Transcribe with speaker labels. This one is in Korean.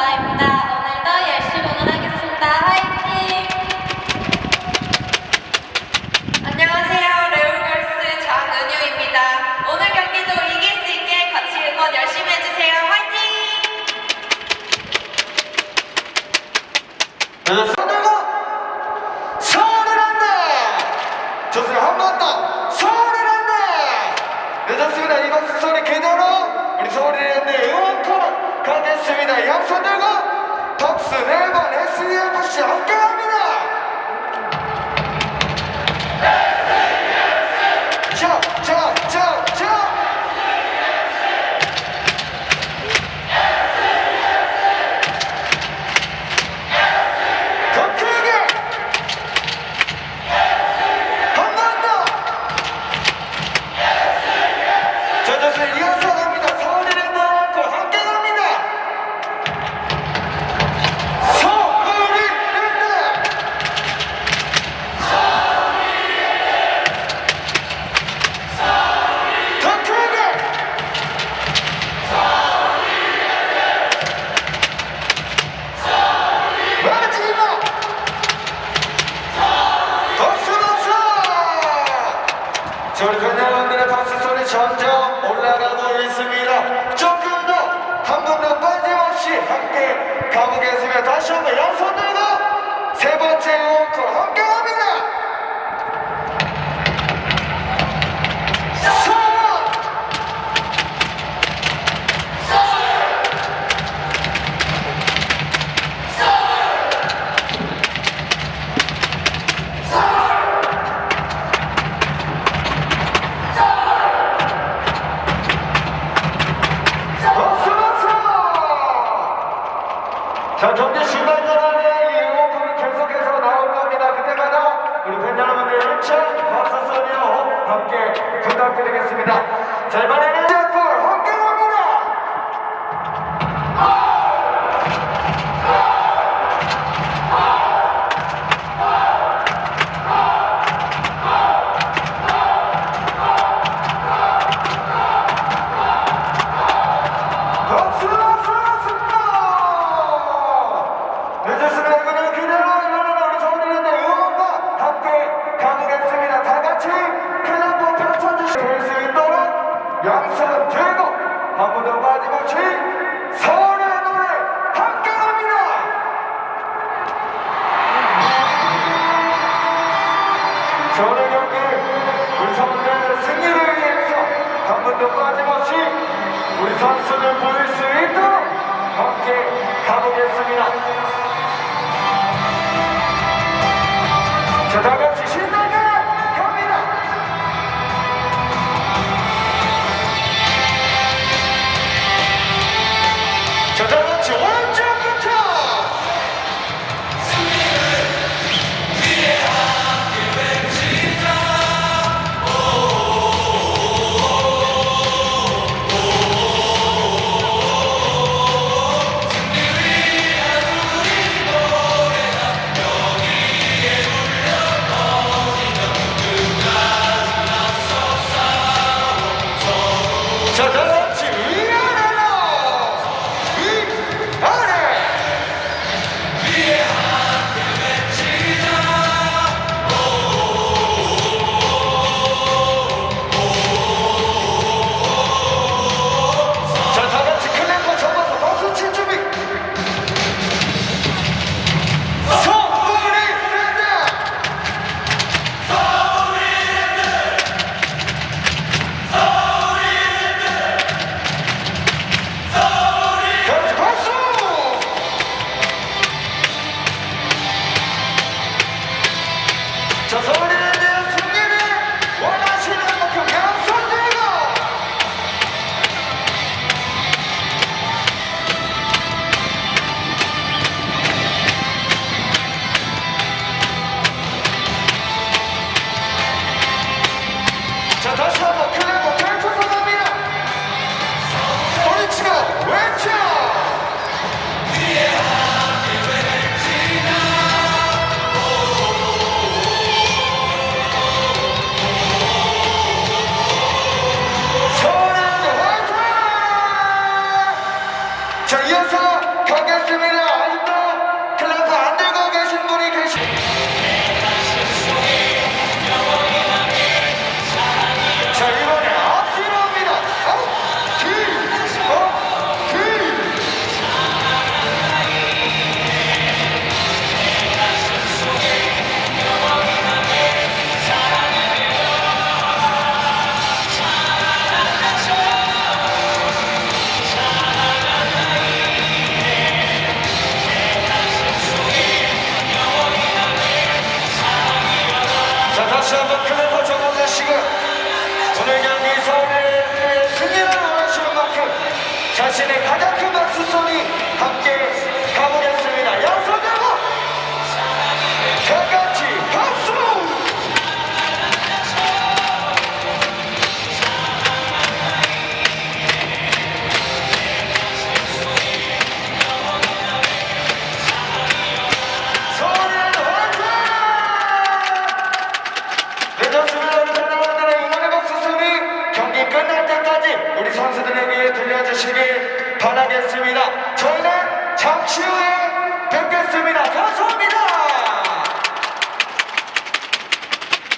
Speaker 1: 노아입니다. 오늘도 열심히 응원하겠습니다. 화이팅!
Speaker 2: 안녕하세요. 레오걸스 장은유입니다. 오늘 경기도 이길 수 있게 같이 응원 열심히 해주세요. 화이팅!
Speaker 3: 손들고 손을 한다 좋습니다 한번더 손을 한다 네 좋습니다 이번 소리 그대로 우리 소리랜드 응원콜 가겠습니다. 양손 들고 덕스 네번 SUFC 함께 합니다 저희 그녀분들의 박수 소리 점점 올라가고 있습니다. 조금 더 한 번 더 빠짐없이 함께 가보겠습니다. 다시 한번 양손 들고 세 번째 জয় বাংলা 저는 경기 우리 선수들의 승리를 위해서 한번더 빠짐없이 우리 선수들 보일 수 있도 가겠 다시 한번 클래퍼 적어주시고 오늘 경기에서 오늘 승리를 원하시는 자신의 가장 큰 박수 소리 함께 우리 선수들에게 들려주시길 바라겠습니다. 저희는 잠시 후에 뵙겠습니다. 가수!